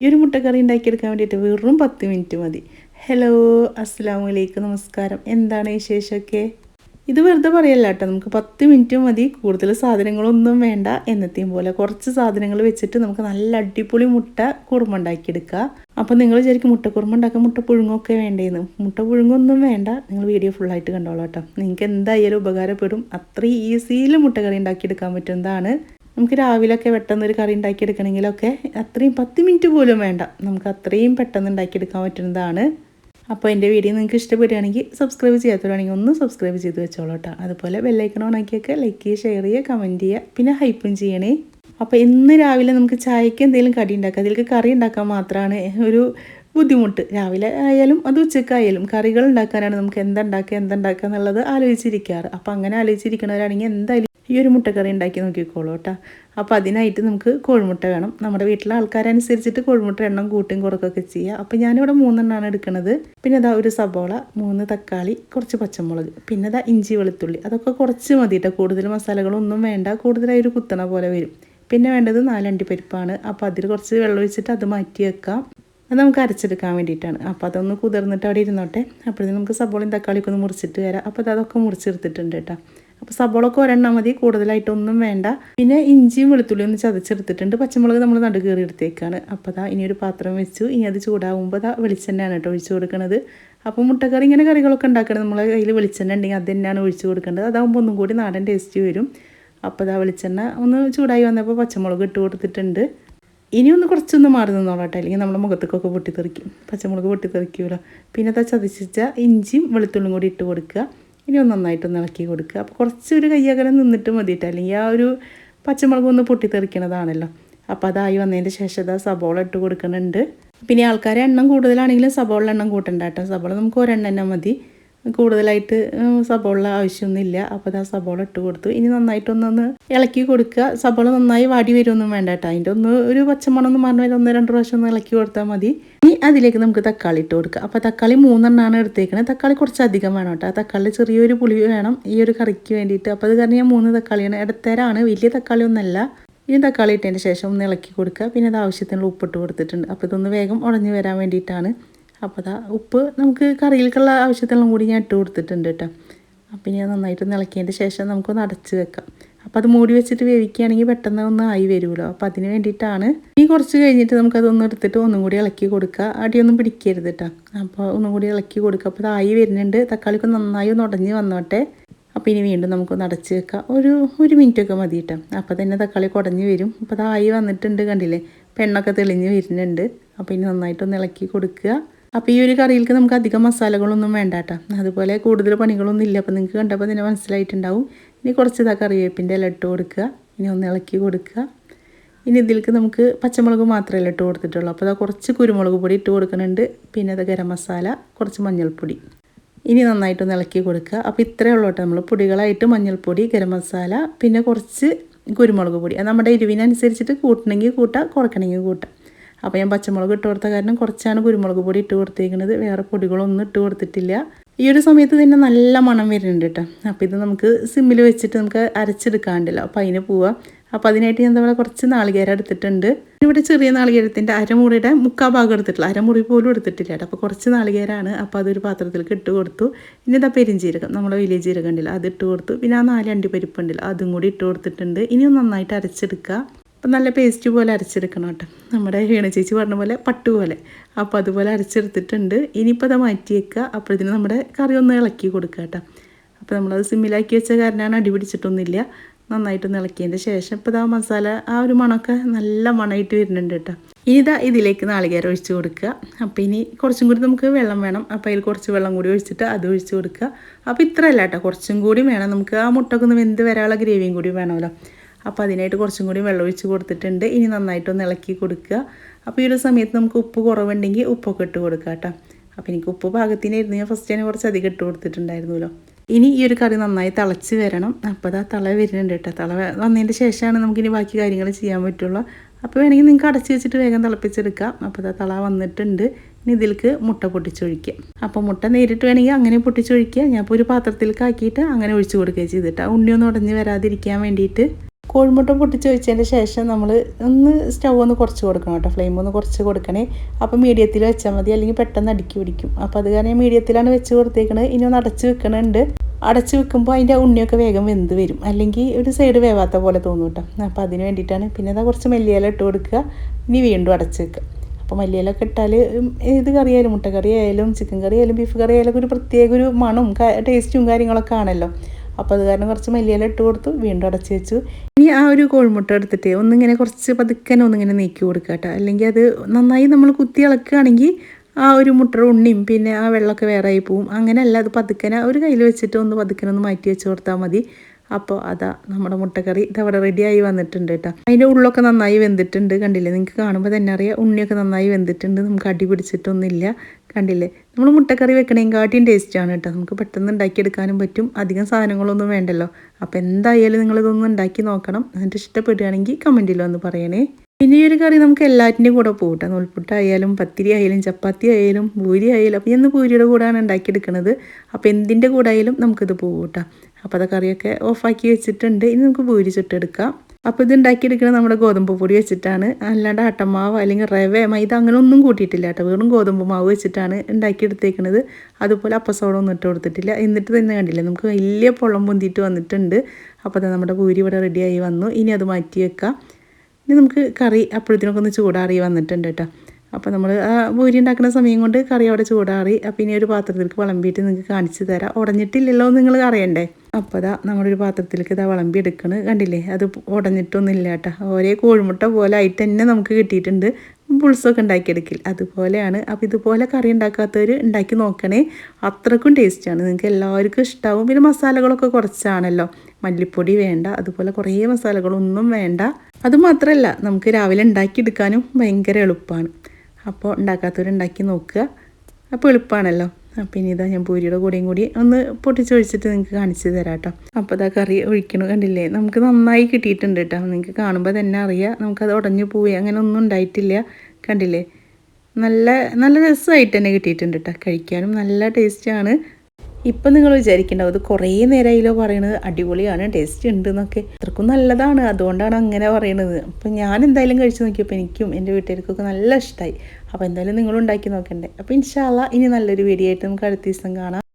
ഈ ഒരു മുട്ടക്കറി ഉണ്ടാക്കിയെടുക്കാൻ വേണ്ടിയിട്ട് വെറും പത്ത് മിനിറ്റ് മതി. ഹലോ അസ്സാം വലൈക്കും നമസ്കാരം. എന്താണ് വിശേഷമൊക്കെ? ഇത് വെറുതെ പറയല്ല കേട്ടോ. നമുക്ക് പത്ത് മിനിറ്റ് മതി. കൂടുതൽ സാധനങ്ങളൊന്നും വേണ്ട. എന്നത്തെയും പോലെ കുറച്ച് സാധനങ്ങൾ വെച്ചിട്ട് നമുക്ക് നല്ല അടിപൊളി മുട്ട കുറുമ ഉണ്ടാക്കിയെടുക്കുക അപ്പം നിങ്ങൾ വിചാരിക്കും മുട്ട കുറുമ ഉണ്ടാക്കാൻ മുട്ട പുഴുങ്ങൊക്കെ വേണ്ടേന്ന്. മുട്ട പുഴുങ്ങൊന്നും വേണ്ട. നിങ്ങൾ വീഡിയോ ഫുള്ളായിട്ട് കണ്ടോളാം കേട്ടോ. നിങ്ങൾക്ക് എന്തായാലും ഉപകാരപ്പെടും. അത്രയും ഈസിയിൽ മുട്ടക്കറി ഉണ്ടാക്കിയെടുക്കാൻ പറ്റുന്നതാണ്. നമുക്ക് രാവിലെയൊക്കെ പെട്ടെന്ന് ഒരു കറി ഉണ്ടാക്കിയെടുക്കണമെങ്കിലൊക്കെ അത്രയും പത്ത് മിനിറ്റ് പോലും വേണ്ട. നമുക്ക് അത്രയും പെട്ടെന്ന് ഉണ്ടാക്കിയെടുക്കാൻ പറ്റുന്നതാണ്. അപ്പോൾ എന്റെ വീഡിയോ നിങ്ങൾക്ക് ഇഷ്ടപ്പെടുകയാണെങ്കിൽ സബ്സ്ക്രൈബ് ചെയ്യാത്തവരാണെങ്കിൽ ഒന്ന് സബ്സ്ക്രൈബ് ചെയ്ത് വെച്ചോളൂ കേട്ടോ. അതുപോലെ ബെല്ലൈക്കൺ ഓണാക്കിയൊക്കെ ലൈക്ക് ചെയ്യുക ഷെയർ ചെയ്യുക കമന്റ് ചെയ്യുക പിന്നെ ഹൈപ്പും ചെയ്യണേ. അപ്പോൾ ഇന്ന് രാവിലെ നമുക്ക് ചായയ്ക്ക് എന്തെങ്കിലും കടി ഉണ്ടാക്കാം അതിലേക്ക് കറി ഉണ്ടാക്കാൻ മാത്രമാണ് ഒരു ബുദ്ധിമുട്ട്. രാവിലെ ആയാലും അത് ഉച്ചക്കായാലും കറികൾ ഉണ്ടാക്കാനാണ് നമുക്ക് എന്തുണ്ടാക്കുക എന്തുണ്ടാക്കുക എന്നുള്ളത് ആലോചിച്ചിരിക്കാറ്. അപ്പോൾ അങ്ങനെ ആലോചിച്ചിരിക്കുന്നവരാണെങ്കിൽ എന്തായാലും ഈ ഒരു മുട്ടക്കറി ഉണ്ടാക്കി നോക്കിക്കോളൂ കേട്ടോ. അപ്പോൾ അതിനായിട്ട് നമുക്ക് കോഴിമുട്ട വേണം. നമ്മുടെ വീട്ടിലെ ആൾക്കാരനുസരിച്ചിട്ട് കോഴിമുട്ട എണ്ണം കൂട്ടും കുറക്കൊക്കെ ചെയ്യുക അപ്പോൾ ഞാനിവിടെ മൂന്നെണ്ണമാണ് എടുക്കുന്നത്. പിന്നെ അതാ ഒരു സബോള മൂന്ന് തക്കാളി കുറച്ച് പച്ചമുളക് പിന്നെ അതാ ഇഞ്ചി വെളുത്തുള്ളി. അതൊക്കെ കുറച്ച് മതി കേട്ടോ. കൂടുതൽ മസാലകളൊന്നും വേണ്ട. കൂടുതലായി ഒരു കുത്തണ പോലെ വരും. പിന്നെ വേണ്ടത് നാലണ്ടി പരിപ്പാണ്. അപ്പോൾ അതിൽ കുറച്ച് വെള്ളം ഒഴിച്ചിട്ട് അത് മാറ്റി വെക്കാം. അത് നമുക്ക് അരച്ചെടുക്കാൻ വേണ്ടിയിട്ടാണ്. അപ്പോൾ അതൊന്ന് കുതിർന്നിട്ട് അവിടെ ഇരുന്നോട്ടെ. അപ്പോഴത്തേക്കും നമുക്ക് സബോളയും തക്കാളിയൊക്കെ ഒന്ന് മുറിച്ചിട്ട് വരാം. അപ്പോൾ അതൊക്കെ മുറിച്ചെടുത്തിട്ടുണ്ട് കേട്ടോ. അപ്പോൾ സബോളൊക്കെ ഒരെണ്ണം മതി. കൂടുതലായിട്ടൊന്നും വേണ്ട. പിന്നെ ഇഞ്ചിയും വെളുത്തുള്ളിയും ഒന്ന് ചതച്ചെടുത്തിട്ടുണ്ട്. പച്ചമുളക് നമ്മൾ നടു കയറി എടുത്തേക്കാണ്. അപ്പോൾ അതാ ഇനിയൊരു പാത്രം വെച്ചു. ഇനി അത് ചൂടാകുമ്പോൾ അതാ വെളിച്ചെണ്ണയാണ് കേട്ടോ ഒഴിച്ചു കൊടുക്കുന്നത് അപ്പോൾ മുട്ടക്കറി ഇങ്ങനെ കറികളൊക്കെ ഉണ്ടാക്കണം നമ്മളെ കയ്യിൽ വെളിച്ചെണ്ണ ഉണ്ടെങ്കിൽ അത് തന്നെയാണ് ഒഴിച്ചു കൊടുക്കേണ്ടത്. അതാകുമ്പോൾ ഒന്നും കൂടി നാടൻ ടേസ്റ്റ് വരും. അപ്പോൾ അതാ വെളിച്ചെണ്ണ ഒന്ന് ചൂടായി വന്നപ്പോൾ പച്ചമുളക് ഇട്ട് കൊടുത്തിട്ടുണ്ട്. ഇനി ഒന്ന് കുറച്ചൊന്ന് മാറി നിന്നോളാട്ടെ. അല്ലെങ്കിൽ നമ്മുടെ മുഖത്തേക്കൊക്കെ പൊട്ടിത്തെറിക്കും. പച്ചമുളക് പൊട്ടിത്തെറിക്കുമല്ലോ പിന്നെ അത് ചതച്ചിച്ച ഇഞ്ചിയും വെളുത്തുള്ളിയും കൂടി ഇട്ട് കൊടുക്കുക. ഇനി ഒന്ന് നന്നായിട്ടൊന്ന് ഇളക്കി കൊടുക്കുക. അപ്പോൾ കുറച്ചൊരു കയ്യകലം നിന്നിട്ട് മതിയിട്ട് അല്ലെങ്കിൽ ആ ഒരു പച്ചമുളക് ഒന്ന് പൊട്ടിത്തെറിക്കണതാണല്ലോ. അപ്പോൾ അതായി വന്നതിന്റെ ശേഷം അത് സബോള ഇട്ട് കൊടുക്കുന്നുണ്ട്. പിന്നെ ആൾക്കാരെ എണ്ണം കൂടുതലാണെങ്കിലും സബോള എണ്ണം കൂട്ടണ്ട കേട്ടോ. സബോള നമുക്ക് ഒരെണ്ണം തന്നെ മതി. കൂടുതലായിട്ട് സബോള ആവശ്യമൊന്നുമില്ല. അപ്പോൾ ഞാൻ സബോള ഇട്ട് കൊടുത്തു. ഇനി നന്നായിട്ടൊന്നൊന്ന് ഇളക്കി കൊടുക്കുക. സബോള നന്നായി വാടി വരുമൊന്നും വേണ്ട കേട്ടോ. അതിന്റെ ഒന്ന് ഒരു പച്ചമണം മറന്നു മാറുന്ന ഒന്ന് രണ്ട് പ്രാവശ്യം ഒന്ന് ഇളക്കി കൊടുത്താൽ മതി. ഇനി അതിലേക്ക് നമുക്ക് തക്കാളി ഇട്ട് കൊടുക്കുക അപ്പോൾ തക്കാളി മൂന്നെണ്ണമാണ് എടുത്തേക്കുന്നത് തക്കാളി കുറച്ച് അധികം വേണം കേട്ടോ. തക്കാളി ചെറിയൊരു പുളി വേണം. ഈ ഒരു കറിക്ക് വേണ്ടിയിട്ട്. അപ്പോൾ അത് കാരണം ഞാൻ മൂന്ന് തക്കാളിയാണ് ഇടത്തേരാണ് വലിയ തക്കാളി ഒന്നല്ല. ഇനി തക്കാളി ഇട്ടതിന് ശേഷം ഒന്ന് ഇളക്കി കൊടുക്കുക. പിന്നെ അത് ആവശ്യത്തിനുള്ള ഉപ്പിട്ട് കൊടുത്തിട്ടുണ്ട്. അപ്പോൾ ഇതൊന്ന് വേഗം ഉടഞ്ഞു വരാൻ വേണ്ടിയിട്ടാണ്. അപ്പോൾ അതാ ഉപ്പ് നമുക്ക് കറിയിലേക്കുള്ള ആവശ്യത്തിനും കൂടി ഞാൻ ഇട്ട് കൊടുത്തിട്ടുണ്ട് കേട്ടോ. അപ്പം ഞാൻ നന്നായിട്ട് ഇളക്കിയതിന്റെ ശേഷം നമുക്കൊന്ന് അടച്ച് വെക്കാം. അപ്പോൾ അത് മൂടി വെച്ചിട്ട് വേവിക്കുകയാണെങ്കിൽ പെട്ടെന്ന് ഒന്ന് ആയി വരുമല്ലോ. അപ്പോൾ അതിന് വേണ്ടിയിട്ടാണ് ഈ കുറച്ച് കഴിഞ്ഞിട്ട് നമുക്കതൊന്ന് എടുത്തിട്ട് ഒന്നും കൂടി ഇളക്കി കൊടുക്കുക. അടിയൊന്നും പിടിക്കരുത് കേട്ടോ. അപ്പോൾ ഒന്നും കൂടി ഇളക്കി കൊടുക്കുക. അപ്പോൾ അത് ആയി വരുന്നുണ്ട്. തക്കാളിക്ക് നന്നായി ഒന്ന് ഉടഞ്ഞ് വന്നോട്ടെ. അപ്പോൾ ഇനി വീണ്ടും നമുക്കൊന്ന് അടച്ച് വെക്കാം. ഒരു ഒരു മിനിറ്റൊക്കെ മതി കേട്ടോ. അപ്പോൾ തന്നെ തക്കാളി കുടഞ്ഞ് വരും. അപ്പോൾ അത് ആയി വന്നിട്ടുണ്ട് കണ്ടില്ലേ? പെണ്ണൊക്കെ തെളിഞ്ഞ് വരുന്നുണ്ട്. അപ്പോൾ ഇനി നന്നായിട്ടൊന്ന് ഇളക്കി കൊടുക്കുക. അപ്പോൾ ഈ ഒരു കറിയിലേക്ക് നമുക്ക് അധികം മസാലകളൊന്നും വേണ്ട കേട്ടോ അതുപോലെ കൂടുതൽ പണികളൊന്നും ഇല്ല. അപ്പോൾ നിങ്ങൾക്ക് കണ്ടപ്പോൾ തന്നെ മനസ്സിലായിട്ടുണ്ടാവും. ഇനി കുറച്ച് ഇതാ കറിവേപ്പിന്റെ ഇല ഇട്ട് കൊടുക്കുക. ഇനി ഒന്ന് ഇളക്കി കൊടുക്കുക. ഇനി ഇതിലേക്ക് നമുക്ക് പച്ചമുളക് മാത്രമല്ല ഇട്ട് കൊടുത്തിട്ടുള്ളൂ. അപ്പോൾ അതാ കുറച്ച് കുരുമുളക് പൊടി ഇട്ട് കൊടുക്കുന്നുണ്ട്. പിന്നെ അത് ഗരം മസാല കുറച്ച് മഞ്ഞൾപ്പൊടി. ഇനി നന്നായിട്ടൊന്ന് ഇളക്കി കൊടുക്കുക. അപ്പോൾ ഇത്രയേ ഉള്ളൂ കേട്ടോ. നമ്മൾ പൊടികളായിട്ട് മഞ്ഞൾപ്പൊടി ഗരം മസാല പിന്നെ കുറച്ച് കുരുമുളക് പൊടി. അത് നമ്മുടെ എരിവിനനുസരിച്ചിട്ട് കൂട്ടണമെങ്കിൽ കൂട്ടാം കുറയ്ക്കണമെങ്കിൽ കൂട്ടാം. അപ്പോൾ ഞാൻ പച്ചമുളക് ഇട്ട് കൊടുത്ത കാരണം കുറച്ചാണ് കുരുമുളക് പൊടി ഇട്ട് കൊടുത്തേക്കുന്നത് വേറെ പൊടികളൊന്നും ഇട്ട് കൊടുത്തിട്ടില്ല. ഈ ഒരു സമയത്ത് തന്നെ നല്ല മണം വരുന്നുണ്ട് കേട്ടോ. അപ്പോൾ ഇത് നമുക്ക് സിമ്മിൽ വെച്ചിട്ട് നമുക്ക് അരച്ചെടുക്കാണ്ടല്ലോ. അപ്പോൾ അതിന് പോവാം. അപ്പോൾ അതിനായിട്ട് ഞാൻ എന്താ കുറച്ച് നാളികേരം എടുത്തിട്ടുണ്ട്. ഇവിടെ ചെറിയ നാളികേരത്തിന്റെ അരമുറിയുടെ മുക്കാ ഭാഗം എടുത്തിട്ടില്ല അരമുറി പോലും എടുത്തിട്ടില്ല കേട്ടോ. അപ്പോൾ കുറച്ച് നാളികേരമാണ് അപ്പോൾ അതൊരു പാത്രത്തിലേക്ക് ഇട്ട് കൊടുത്തു. ഇനി ഇതാ പെരിഞ്ചീരകം. നമ്മളെ വലിയ ജീരകം ഉണ്ടല്ലോ അത് ഇട്ട് കൊടുത്തു. പിന്നെ ആ നാല് അണ്ടി പരിപ്പ് ഉണ്ടല്ലോ അതും കൂടി ഇട്ട് കൊടുത്തിട്ടുണ്ട്. ഇനി നന്നായിട്ട് അരച്ചെടുക്കുക. അപ്പം നല്ല പേസ്റ്റ് പോലെ അരച്ചെടുക്കണം കേട്ടോ. നമ്മുടെ ഹീണ ചേച്ചി പറഞ്ഞ പോലെ പട്ടു പോലെ. അപ്പോൾ അതുപോലെ അരച്ചെടുത്തിട്ടുണ്ട്. ഇനിയിപ്പോൾ അത് മാറ്റിയേക്കുക അപ്പോഴത്തേന് നമ്മുടെ കറി ഒന്ന് ഇളക്കി കൊടുക്കുക കേട്ടോ. അപ്പോൾ നമ്മളത് സിമ്മിലാക്കി വെച്ച കാരണമാണ് അടി പിടിച്ചിട്ടൊന്നുമില്ല. നന്നായിട്ടൊന്ന് ഇളക്കിയതിന്റെ ശേഷം ഇപ്പോൾ ഇതാ മസാല ആ ഒരു മണമൊക്കെ നല്ല മണമായിട്ട് വരുന്നുണ്ട് കേട്ടോ. ഇനി ഇതാ ഇതിലേക്ക് നാളികേരം ഒഴിച്ച് കൊടുക്കുക. അപ്പോൾ ഇനി കുറച്ചും കൂടി നമുക്ക് വെള്ളം വേണം. അപ്പോൾ അതിൽ കുറച്ച് വെള്ളം കൂടി ഒഴിച്ചിട്ട് അത് ഒഴിച്ച് കൊടുക്കുക. അപ്പോൾ ഇത്രയല്ല കേട്ടോ. കുറച്ചും കൂടി വേണം. നമുക്ക് ആ മുട്ടക്കൊന്ന് വെന്ത് വരാനുള്ള ഗ്രേവിയും കൂടി വേണമല്ലോ. അപ്പോൾ അതിനായിട്ട് കുറച്ചും കൂടി വെള്ളമൊഴിച്ച് കൊടുത്തിട്ടുണ്ട്. ഇനി നന്നായിട്ടൊന്ന് ഇളക്കി കൊടുക്കുക. അപ്പോൾ ഈ ഒരു സമയത്ത് നമുക്ക് ഉപ്പ് കുറവുണ്ടെങ്കിൽ ഉപ്പൊക്കെ ഇട്ട് കൊടുക്കുക കേട്ടോ. അപ്പോൾ എനിക്ക് ഉപ്പ് പാകത്തിനായിരുന്നു. ഞാൻ ഫസ്റ്റ് തന്നെ കുറച്ച് അധികം ഇട്ട് കൊടുത്തിട്ടുണ്ടായിരുന്നല്ലോ. ഇനി ഈ ഒരു കറി നന്നായി തിളച്ച് വരണം. അപ്പോൾ അതാ തള വരുന്നുണ്ട് കേട്ടോ. തള വന്നതിന്റെ ശേഷമാണ് നമുക്കിനി ബാക്കി കാര്യങ്ങൾ ചെയ്യാൻ പറ്റുള്ളൂ. അപ്പോൾ വേണമെങ്കിൽ നിങ്ങൾക്ക് അടച്ച് വെച്ചിട്ട് വേഗം തിളപ്പിച്ചെടുക്കാം. അപ്പോൾ അതാ തള വന്നിട്ടുണ്ട്. ഇനി ഇതിലേക്ക് മുട്ട പൊട്ടിച്ചൊഴിക്കുക അപ്പോൾ മുട്ട നേരിട്ട് വേണമെങ്കിൽ അങ്ങനെ പൊട്ടിച്ചൊഴിക്കുക ഞാൻ ഇപ്പോൾ ഒരു പാത്രത്തിലേക്ക് ആക്കിയിട്ട് അങ്ങനെ ഒഴിച്ചു കൊടുക്കുകയും ചെയ്തിട്ട് ഉണ്ണിയൊന്നും ഉടഞ്ഞ് വരാതിരിക്കാൻ വേണ്ടിയിട്ട്. കോഴിമുട്ട പൊട്ടിച്ച് വെച്ചതിന്റെ ശേഷം നമ്മൾ ഒന്ന് സ്റ്റൗ ഒന്ന് കുറച്ച് കൊടുക്കണം കേട്ടോ. ഫ്ലെയിം ഒന്ന് കുറച്ച് കൊടുക്കണേ. അപ്പോൾ മീഡിയത്തിൽ വെച്ചാൽ മതി. അല്ലെങ്കിൽ പെട്ടെന്ന് അടുക്കി പിടിക്കും. അപ്പോൾ അത് കാരണം മീഡിയത്തിലാണ് വെച്ച് കൊടുത്തേക്കണത്. ഇനി ഒന്ന് അടച്ച് വെക്കണുണ്ട്. അടച്ച് വെക്കുമ്പോൾ അതിന്റെ ഉണ്ണിയൊക്കെ വേഗം വെന്ത് വരും. അല്ലെങ്കിൽ ഒരു സൈഡ് വേവാത്ത പോലെ തോന്നും കേട്ടോ. അപ്പോൾ അതിന് വേണ്ടിയിട്ടാണ് പിന്നെ അതാ കുറച്ച് മല്ലിയില ഇട്ട് കൊടുക്കുക. ഇനി വീണ്ടും അടച്ച് വെക്കുക. അപ്പോൾ മല്ലിയിലൊക്കെ ഇട്ടാൽ ഏത് കറി ആയാലും മുട്ടക്കറി ആയാലും ചിക്കൻ കറി ആയാലും ബീഫ് കറി ആയാലും ഒരു പ്രത്യേക ഒരു മണവും ടേസ്റ്റും കാര്യങ്ങളൊക്കെ ആണല്ലോ. അപ്പോൾ അത് കാരണം കുറച്ച് മല്ലിയില ഇട്ട് കൊടുത്തു. വീണ്ടും അടച്ച് വെച്ചു. ആ ഒരു കോഴിമുട്ട എടുത്തിട്ട് ഒന്നിങ്ങനെ കുറച്ച് പതുക്കനെ ഒന്നിങ്ങനെ നീക്കി കൊടുക്കുക കേട്ടോ. അല്ലെങ്കിൽ അത് നന്നായി നമ്മൾ കുത്തി ഇളക്കുകയാണെങ്കിൽ ആ ഒരു മുട്ട ഉണ്ണിയും പിന്നെ ആ വെള്ളമൊക്കെ വേറെ ആയി പോവും. അങ്ങനെയല്ല അത് പതുക്കനെ ഒരു കയ്യിൽ വെച്ചിട്ട് ഒന്ന് പതുക്കനെ ഒന്ന് മാറ്റി വെച്ച് കൊടുത്താൽ മതി. അപ്പോൾ അതാ നമ്മുടെ മുട്ടക്കറി ഇതവിടെ റെഡിയായി വന്നിട്ടുണ്ട് കേട്ടോ അതിന്റെ ഉള്ളൊക്കെ നന്നായി വെന്തിട്ടുണ്ട്. കണ്ടില്ലേ? നിങ്ങൾക്ക് കാണുമ്പോൾ തന്നെ അറിയാം. ഉണ്ണിയൊക്കെ നന്നായി വെന്തിട്ടുണ്ട്. നമുക്ക് അടി പിടിച്ചിട്ടൊന്നുമില്ല. കണ്ടില്ലേ? നമ്മൾ മുട്ടക്കറി വെക്കണേങ്കാട്ടിയും ടേസ്റ്റാണ് കേട്ടോ നമുക്ക് പെട്ടെന്ന് ഉണ്ടാക്കിയെടുക്കാനും പറ്റും. അധികം സാധനങ്ങളൊന്നും വേണ്ടല്ലോ. അപ്പോൾ എന്തായാലും നിങ്ങളിതൊന്ന് ഉണ്ടാക്കി നോക്കണം. എന്നിട്ട് ഇഷ്ടപ്പെടുകയാണെങ്കിൽ കമന്റിൽ വന്ന് പറയണേ. പിന്നെ ഈ ഒരു കറി നമുക്ക് എല്ലാറ്റിന്റെയും കൂടെ പോകും കേട്ടോ നൂൽപ്പുട്ടായാലും പത്തിരി ആയാലും ചപ്പാത്തി ആയാലും പൂരി ആയാലും. അപ്പോൾ ഇന്ന് പൂരിയുടെ കൂടെയാണ് ഉണ്ടാക്കിയെടുക്കുന്നത് അപ്പോൾ എന്തിന്റെ കൂടെ ആയാലും നമുക്കിത് പോകും കേട്ടോ അപ്പോൾ അത് കറിയൊക്കെ ഓഫാക്കി വെച്ചിട്ടുണ്ട്. ഇനി നമുക്ക് പൂരി ചുട്ടെടുക്കാം അപ്പോൾ ഇത് ഉണ്ടാക്കിയെടുക്കുന്നത് നമ്മുടെ ഗോതമ്പ് പൊടി വെച്ചിട്ടാണ്. അല്ലാണ്ട് ആട്ടമാവ് അല്ലെങ്കിൽ റവ മൈദ അങ്ങനെ ഒന്നും കൂട്ടിയിട്ടില്ല കേട്ടോ. വെറും ഗോതമ്പ് മാവ് വെച്ചിട്ടാണ് ഉണ്ടാക്കിയെടുത്തേക്കുന്നത്. അതുപോലെ അപ്പസോഡ ഒന്നും ഇട്ട് കൊടുത്തിട്ടില്ല. എന്നിട്ട് തന്നെ കണ്ടില്ല നമുക്ക് വലിയ പൊള്ളം പൊന്തിയിട്ട് വന്നിട്ടുണ്ട്. അപ്പോൾ അത് നമ്മുടെ പൂരി ഇവിടെ റെഡിയായി വന്നു. ഇനി അത് മാറ്റി വെക്കാം. ഇനി നമുക്ക് കറി അപ്പോഴത്തേനൊക്കെ ഒന്ന് ചൂടാറി വന്നിട്ടുണ്ട് കേട്ടോ. അപ്പോൾ നമ്മൾ ആ പൂരി ഉണ്ടാക്കുന്ന സമയം കൊണ്ട് കറി അവിടെ ചൂടാറി. അപ്പോൾ ഇനി ഒരു പാത്രത്തിലേക്ക് വിളമ്പിയിട്ട് നിങ്ങൾക്ക് കാണിച്ചു തരാം. ഉടഞ്ഞിട്ടില്ലല്ലോ നിങ്ങൾ അറിയണ്ടേ? അപ്പോൾ അതാ നമ്മുടെ ഒരു പാത്രത്തിലേക്ക് ഇതാ വിളമ്പി എടുക്കണ്. കണ്ടില്ലേ? അത് ഉടഞ്ഞിട്ടൊന്നും ഇല്ല കേട്ടോ. ഒരേ കോഴിമുട്ട പോലെ ആയിട്ട് തന്നെ നമുക്ക് കിട്ടിയിട്ടുണ്ട്. പുൾസൊക്കെ ഉണ്ടാക്കിയെടുക്കില്ല അതുപോലെയാണ്. അപ്പോൾ ഇതുപോലെ കറി ഉണ്ടാക്കാത്തവർ ഉണ്ടാക്കി നോക്കണേ. അത്രക്കും ടേസ്റ്റാണ്. നിങ്ങൾക്ക് എല്ലാവർക്കും ഇഷ്ടമാവും പിന്നെ മസാലകളൊക്കെ കുറച്ചാണല്ലോ. മല്ലിപ്പൊടി വേണ്ട. അതുപോലെ കുറേ മസാലകളൊന്നും വേണ്ട. അതുമാത്രമല്ല നമുക്ക് രാവിലെ ഉണ്ടാക്കിയെടുക്കാനും ഭയങ്കര എളുപ്പമാണ് അപ്പോൾ ഉണ്ടാക്കാത്തവർ ഉണ്ടാക്കി നോക്കുക. അപ്പോൾ എളുപ്പമാണല്ലോ. ഇനി ഇതാ ഞാൻ പൂരിയുടെ കൂടെയും കൂടി ഒന്ന് പൊട്ടിച്ചൊഴിച്ചിട്ട് നിങ്ങൾക്ക് കാണിച്ചു തരാം കേട്ടോ. അപ്പോൾ ഇതാ കറി ഒഴിക്കണു കണ്ടില്ലേ? നമുക്ക് നന്നായി കിട്ടിയിട്ടുണ്ട് കേട്ടോ. നിങ്ങൾക്ക് കാണുമ്പോൾ തന്നെ അറിയാം. നമുക്കത് ഉടഞ്ഞു പോയി. അങ്ങനെ ഒന്നും ഉണ്ടായിട്ടില്ല. കണ്ടില്ലേ? നല്ല നല്ല രസമായിട്ട് തന്നെ കിട്ടിയിട്ടുണ്ട് കേട്ടോ. കഴിക്കാനും നല്ല ടേസ്റ്റാണ് ഇപ്പം നിങ്ങൾ വിചാരിക്കേണ്ടാവും ഇത് കുറേ നേരമായില്ലോ പറയണത്. അടിപൊളിയാണ് ടേസ്റ്റ് ഉണ്ട് എന്നൊക്കെ അത്രക്കും നല്ലതാണ് അതുകൊണ്ടാണ് അങ്ങനെ പറയണത്. അപ്പം ഞാൻ എന്തായാലും കഴിച്ചു നോക്കിയപ്പോൾ എനിക്കും എന്റെ വീട്ടുകാർക്കൊക്കെ നല്ല ഇഷ്ടമായി അപ്പോൾ എന്തായാലും നിങ്ങൾ ഉണ്ടാക്കി നോക്കണ്ടേ. അപ്പോൾ ഇൻഷാല്ല ഇനി നല്ലൊരു വീഡിയോ ആയിട്ട് നമുക്ക് അടുത്ത ദിവസം കാണാം.